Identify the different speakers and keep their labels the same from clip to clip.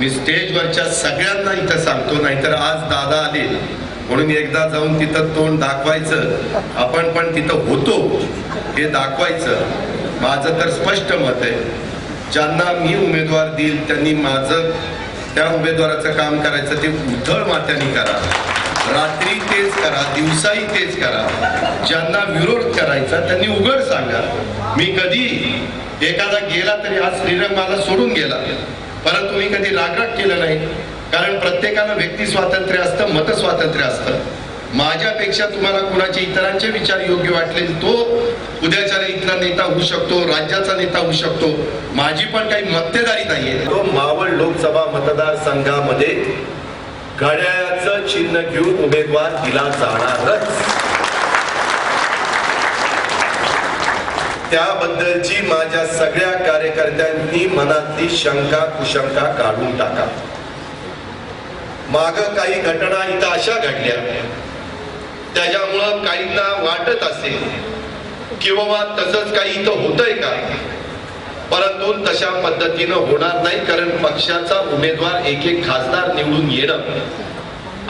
Speaker 1: मी स्टेजवरच्या सगळ्यांना इथं सांगतो नाहीतर आज दादा आले म्हणून एकदा जाऊन तिथं तोंड दाखवायचं. आपण पण तिथं होतो हे दाखवायचं. माझं तर स्पष्ट मत आहे. ज्यांना मी उमेदवार देईल त्यांनी माझं त्या उमेदवाराचं काम करायचं ते उथळ मात्याने करा. रात्री तेच करा दिवसाही तेच करा. ज्यांना विरोध करायचा त्यांनी उघड सांगा. मी कधी एखादा गेला तरी आज श्रीरंग मला सोडून गेला. परंतु मी कधी रागराग केलं नाही. कारण प्रत्येकाला व्यक्ती स्वातंत्र्य असतं मत स्वातंत्र्य असतं. माझ्यापेक्षा तुम्हाला कुणाचे इतरांचे विचार योग्य वाटले तो उद्याच्या इथला नेता होऊ शकतो राज्याचा नेता होऊ शकतो. माझी पण काही मक्तेदारी नाहीये. तो मावळ लोकसभा मतदारसंघामध्ये घड्याळाचं चिन्ह घेऊन उमेदवार दिला जाणारच. त्याबद्दलची माझ्या सगळ्या कार्यकर्त्यांनी मनातली शंका कुशंका काढून टाका. माग काही घटना इथं अशा घडल्या. त्याच्यामुळं काहींना वाटत असेल किंवा तसंच काही इथं होतंय का? परंतु तशा पद्धतीनं होणार नाही कारण पक्षाचा उमेदवार एक एक खासदार निवडून येणं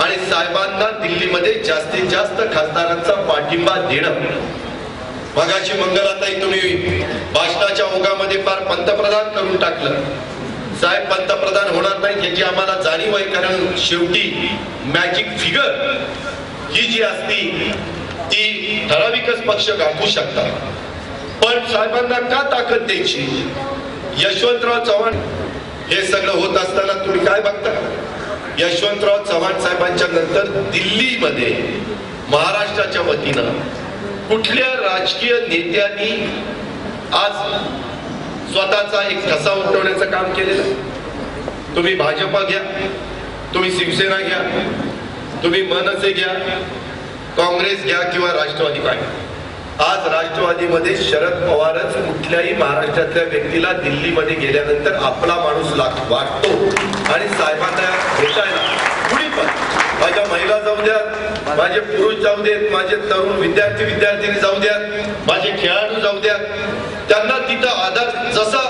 Speaker 1: आणि साहेबांना दिल्लीमध्ये जास्तीत जास्त खासदारांचा पाठिंबा देणं मगाशी मंगलाताई तुम्ही भाषणाच्या ओघामध्ये फार पंतप्रधान करून टाकलं. साहेब पंतप्रधान होणार नाही याची आम्हाला जाणीव आहे कारण शेवटी मॅजिक फिगर ही जी असती ती ठराविकच पक्ष गाठू शकतात. पण साहेबांना का ताकद द्यायची? यशवंतराव चव्हाण हे सगळं होत असताना तुम्ही काय बघता? यशवंतराव चव्हाण साहेबांच्या नंतर दिल्लीमध्ये महाराष्ट्राच्या वतीनं कुठल्या राजकीय नेत्यांनी आज स्वतःचा एक ठसा उमटवण्याचं काम केलेलं आहे? तुम्ही भाजपा घ्या तुम्ही शिवसेना घ्या तुम्ही मनसे घ्या काँग्रेस घ्या किंवा राष्ट्रवादी पार्टी आज राष्ट्रवादीमध्ये शरद पवारच कुठल्याही महाराष्ट्रातल्या व्यक्तीला दिल्लीमध्ये गेल्यानंतर आपला माणूस लाग वाटतो आणि साहेबांना भेटायला कुणी पण माझ्या महिला जाऊ द्यात माझे पुरुष जाऊ देत माझे तरुण विद्यार्थी विद्यार्थिनी जाऊ द्यात माझे खेळाडू जाऊ द्यात त्यांना तिथं आधार जसा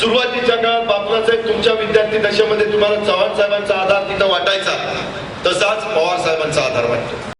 Speaker 1: सुरुवातीच्या काळात बापूरसाहेब तुमच्या विद्यार्थी दशेमध्ये तुम्हाला चव्हाण साहेबांचा आधार तिथं वाटायचा. तसाच पवार साहेबांचा आधार वाटतो.